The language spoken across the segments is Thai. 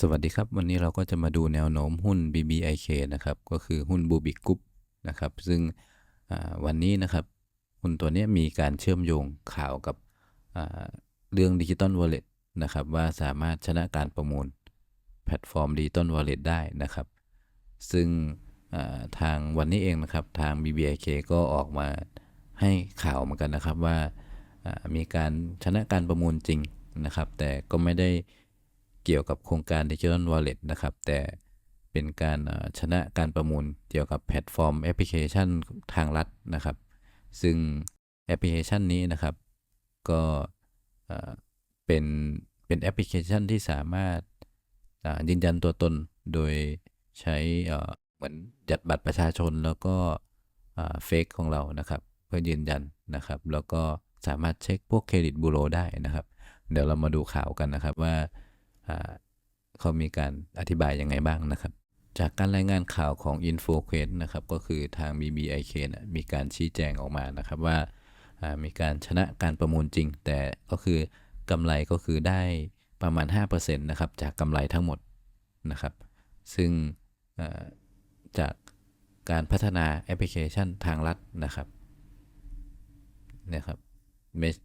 สวัสดีครับ วันนี้เราก็จะมาดูแนวโน้มหุ้น BBIK นะครับ ก็คือหุ้นบูบิกกุ๊ปนะครับ ซึ่งวันนี้นะครับ หุ้นตัวนี้มีการเชื่อมโยงข่าวกับเรื่องดิจิตอลวอลเล็ตนะครับ ว่าสามารถชนะการประมูลแพลตฟอร์มดิจิตอลวอลเล็ตได้นะครับ ซึ่งทางวันนี้เองนะครับ ทาง BBIK ก็ออกมาให้ข่าวเหมือนกันนะครับว่ามีการชนะการประมูลจริงนะครับ แต่ก็ไม่ได้ เกี่ยวกับโครงการ Digital Wallet นะครับ แต่เป็นการชนะการประมูลเกี่ยวกับแพลตฟอร์มแอปพลิเคชันทางรัฐนะครับ ซึ่งแอปพลิเคชันนี้นะครับ ก็เป็นเป็นแอปพลิเคชันที่สามารถยืนยันตัวตนโดยใช้เหมือนจัดบัตรประชาชนแล้วก็เฟกของเรานะครับ เพื่อยืนยันนะครับ แล้วก็สามารถเช็คพวกเครดิตบูโรได้นะครับ เดี๋ยวเรามาดูข่าวกันนะครับว่า เขามีการอธิบายยังไงบ้างนะครับ จากการรายงานข่าวของ InfoQuest นะครับก็คือทาง BBIK นะมีการชี้แจงออกมานะครับว่ามีการชนะการประมูลจริง แต่ก็คือกำไรก็คือได้ประมาณ 5%นะครับจากกำไรทั้งหมดนะครับ ซึ่งจากการพัฒนาแอปพลิเคชันทางรัฐนะครับนะครับ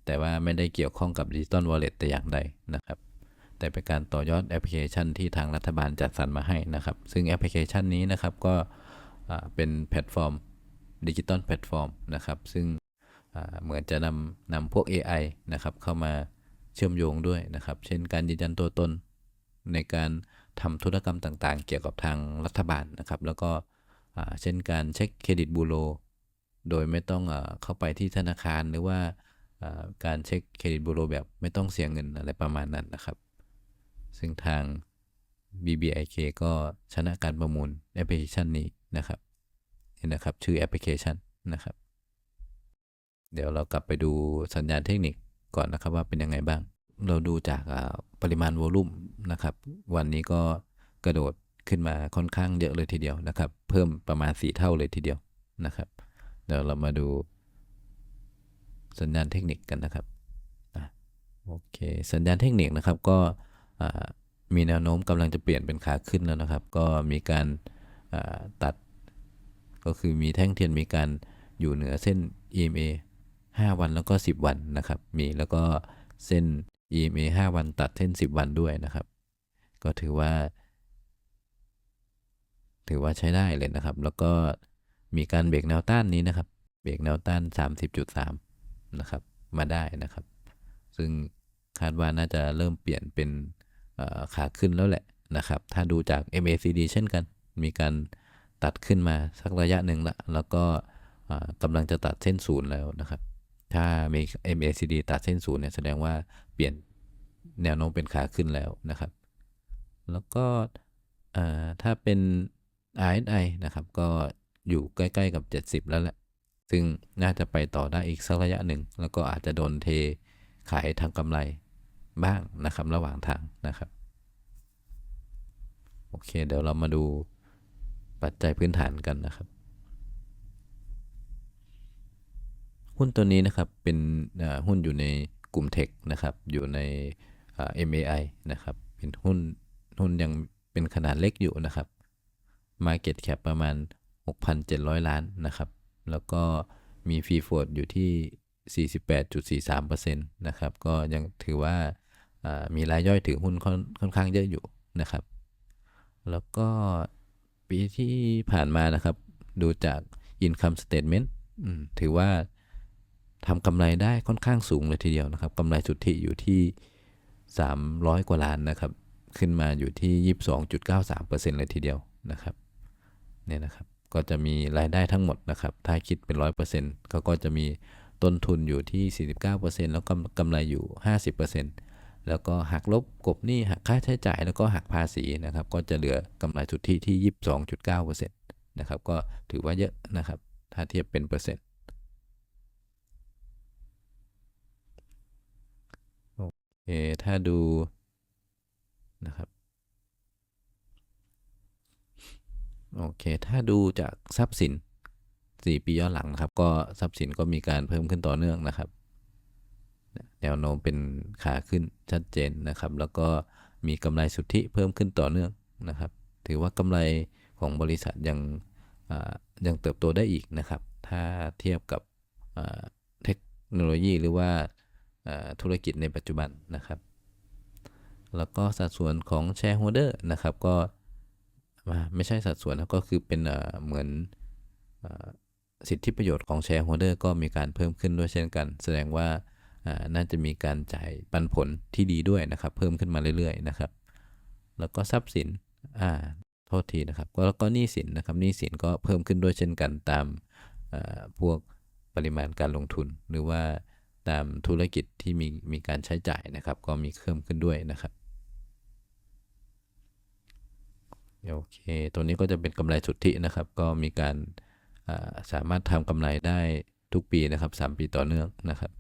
แต่ว่าไม่ได้เกี่ยวข้องกับดิจิตอลวอลเล็ตแต่อย่างใดนะครับ แต่เป็นการต่อยอดแอปพลิเคชันที่ทางรัฐบาลจัดสรรมาให้นะครับ ซึ่งแอปพลิเคชันนี้นะครับก็เป็นแพลตฟอร์มดิจิตอลแพลตฟอร์มนะครับ ซึ่งเหมือนจะนำนำพวก AI นะครับเข้ามาเชื่อมโยงด้วยนะครับ เช่นการยืนยันตัวตนในการทำธุรกรรมต่างๆ เกี่ยวกับทางรัฐบาลนะครับ แล้วก็เช่นการเช็คเครดิตบูโรโดยไม่ต้องอเข้าไปที่ธนาคารหรือว่าอ่าการเช็คเครดิตบูโรแบบไม่ต้องเสียเงินอะไรประมาณนั้นนะครับ ซึ่งทาง BBIK ก็ชนะการประมูลแอปพลิเคชันนี้นะครับนี่นะครับ ชื่อแอปพลิเคชันนะครับ เดี๋ยวเรากลับไปดูสัญญาณเทคนิคก่อนนะครับว่าเป็นยังไงบ้าง เราดูจากปริมาณโวลุ่มนะครับ วันนี้ก็กระโดดขึ้นมาค่อนข้างเยอะเลยทีเดียวนะครับ เพิ่มประมาณ 4 เท่าเลยทีเดียวนะครับ เดี๋ยวเรามาดูสัญญาณเทคนิคกันนะครับอโอเค สัญญาณเทคนิคนะครับก็ มีแนวโน้มกำลังจะเปลี่ยนเป็นขาขึ้นแล้วนะครับ ก็มีการตัดก็คือมีแท่งเทียนมีการอยู่เหนือเส้น EMA 5 วันแล้วก็ 10 วันนะครับ มีแล้วก็เส้น EMA 5 วันตัดเส้น 10 วันด้วยนะครับ ก็ถือว่า ถือว่าใช้ได้เลยนะครับ แล้วก็มีการเบรกแนวต้านนี้นะครับ เบรกแนวต้าน 30.3 นะครับ มาได้นะครับ ซึ่งคาดว่าน่าจะเริ่มเปลี่ยนเป็น ขาขึ้นแล้วแหละนะครับ ถ้าดูจาก MACD เช่นกัน มีการตัดขึ้นมาสักระยะหนึ่งละ แล้วก็กำลังจะตัดเส้นศูนย์แล้วนะครับ ถ้ามี MACD ตัดเส้นศูนย์เนี่ยแสดงว่าเปลี่ยนแนวโน้มเป็นขาขึ้นแล้วนะครับ แล้วก็ถ้าเป็น RSI นะครับ ก็อยู่ใกล้ๆกับ 70 แล้วแหละ ซึ่งน่าจะไปต่อได้อีกสักระยะหนึ่ง แล้วก็อาจจะโดนเทขายทางกำไร บ้างนะครับระหว่างทางนะครับโอเค เดี๋ยวเรามาดูปัจจัยพื้นฐานกันนะครับ หุ้นตัวนี้นะครับเป็นหุ้นอยู่ในกลุ่มเทคนะครับอยู่ใน MAI นะครับเป็นหุ้นหุ้นยังเป็นขนาดเล็กอยู่นะครับ Market Cap ประมาณ 6,700 ล้านนะครับ แล้วก็มีฟรีโฟดอยู่ที่ 48.43%นะครับ ก็ยังถือว่า มีรายย่อยถือหุ้นค่อนค่อนข้างเยอะอยู่นะครับ แล้วก็ปีที่ผ่านมานะครับ ดูจาก Income Statement ถือว่าทำกำไรได้ค่อนข้างสูงเลยทีเดียวนะครับกำไรสุทธิอยู่ที่ 300 กว่าล้านนะครับ ขึ้นมาอยู่ที่ 22.93%เลยทีเดียวนะครับเนี่ยนะครับ ก็จะมีรายได้ทั้งหมดนะครับ ถ้าคิดเป็น 100%เขาก็จะมีต้นทุนอยู่ที่ 49%แล้วก็กำไรอยู่ 50% แล้วก็หักลบกบหนี้หักค่าใช้จ่ายแล้วก็หักภาษีนะครับ ก็จะเหลือกำไรสุทธิที่ 22.9%นะครับ ก็ถือว่าเยอะนะครับ ถ้าเทียบเป็นเปอร์เซ็นต์โอเคถ้าดูนะครับโอเค ถ้าดูจากทรัพย์สิน 4 ปีย้อนหลังนะครับ ก็ทรัพย์สินก็มีการเพิ่มขึ้นต่อเนื่องนะครับ แนวโน้มเป็นขาขึ้นชัดเจนนะครับ แล้วก็มีกำไรสุทธิเพิ่มขึ้นต่อเนื่องนะครับ ถือว่ากำไรของบริษัทยังยังเติบโตได้อีกนะครับ ถ้าเทียบกับเทคโนโลยีหรือว่าธุรกิจในปัจจุบันนะครับ แล้วก็สัดส่วนของ shareholder นะครับก็ไม่ใช่สัดส่วนนะก็คือเป็นเหมือนอสิทธิประโยชน์ของ shareholder ก็มีการเพิ่มขึ้นด้วยเช่นกัน แสดงว่าอ่า น่าจะมีการจ่ายปันผลที่ดีด้วยนะครับ เพิ่มขึ้นมาเรื่อยๆนะครับ แล้วก็ทรัพย์สินอ่าโทษทีนะครับ แล้วก็หนี้สินนะครับหนี้สินก็เพิ่มขึ้นด้วยเช่นกันตามอ่าพวกปริมาณการลงทุน หรือว่าตามธุรกิจที่มีมีการใช้จ่ายนะครับ ก็มีเพิ่มขึ้นด้วยนะครับโอเค ตัวนี้ก็จะเป็นกำไรสุทธินะครับ ก็มีการอ่าสามารถทำกำไรได้ทุกปีนะครับ 3 ปีต่อเนื่องนะครับ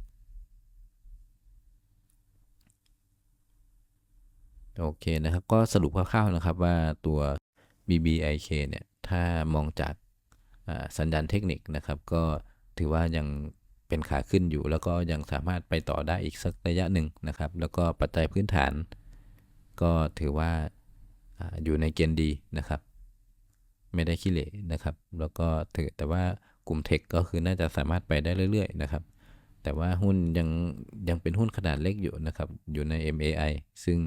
โอเคนะครับ ก็สรุปคร่าวๆนะครับว่าตัว BBIK เนี่ย ถ้ามองจากสัญญาณเทคนิคนะครับ ก็ถือว่ายังเป็นขาขึ้นอยู่ แล้วก็ยังสามารถไปต่อได้อีกสักระยะหนึ่งนะครับ แล้วก็ปัจจัยพื้นฐาน ก็ถือว่าอยู่ในเกณฑ์ดีนะครับ ไม่ได้ขี้เหร่นะครับ แล้วก็ถือแต่ว่ากลุ่มเทคก็คือน่าจะสามารถไปได้เรื่อยๆนะครับ แต่ว่าหุ้นยังยังเป็นหุ้นขนาดเล็กอยู่นะครับ อยู่ใน MAI ซึ่ง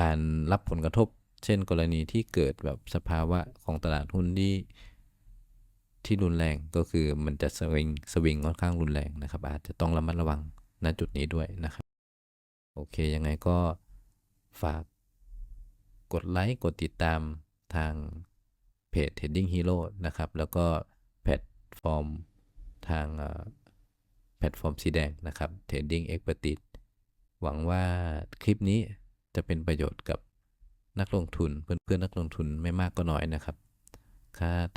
การรับผลกระทบ เช่นกรณีที่เกิดแบบสภาวะของตลาดหุ้นที่ที่รุนแรงก็คือมันจะสวิงสวิงค่อนข้างรุนแรงนะครับ อาจจะต้องระมัดระวังณจุดนี้ด้วยนะครับ โอเค ยังไงก็ฝากกดไลค์กดติดตามทางเพจ Trading Hero นะครับ แล้วก็แพลตฟอร์มทางแพลตฟอร์มสีแดงนะครับ Trading Expertise หวังว่าคลิปนี้ จะเป็นประโยชน์กับนักลงทุนเพื่อนๆนักลงทุนไม่มากก็น้อยนะครับ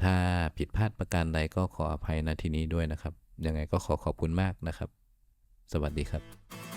ถ้าผิดพลาดประการใดก็ขออภัยณที่นี้ด้วยนะครับ ยังไงก็ขอขอบคุณมากนะครับ สวัสดีครับ